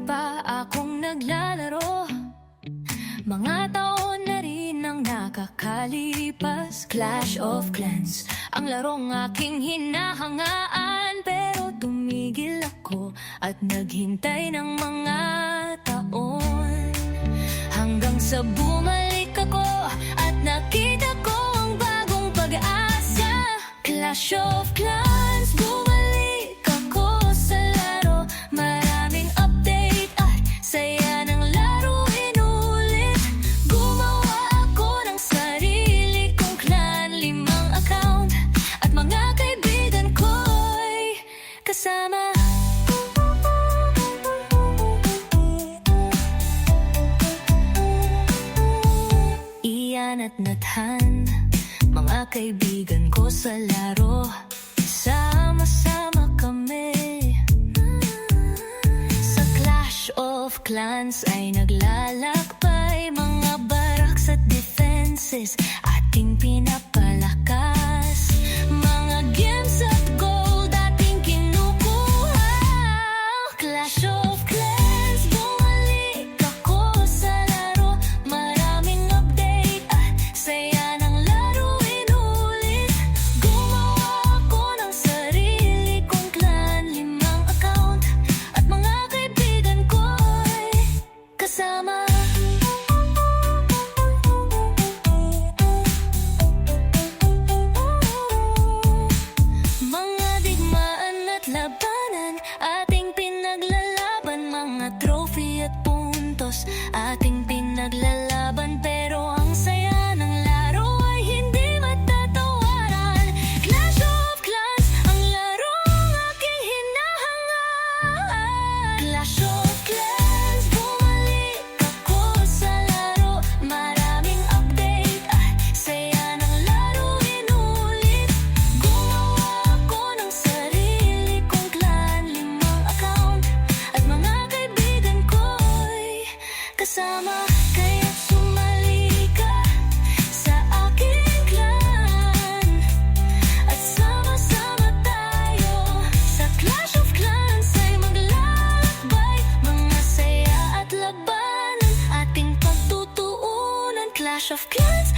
Pa akong naglalaro. Mga taon na rin ang nakakalipas. Clash of Clans Ang larong aking hinahangaan. Pero tumigil ako At naghintay ng mga taon. Hanggang sa bumalik Iyan at Nathan. Mga kaibigan ko sa laro Sama-sama kami. Sa Clash of Clans ay naglalakbay Mga barracks at defenses. Ating pinapalakas trophy at puntos ating pinaglalaro of glass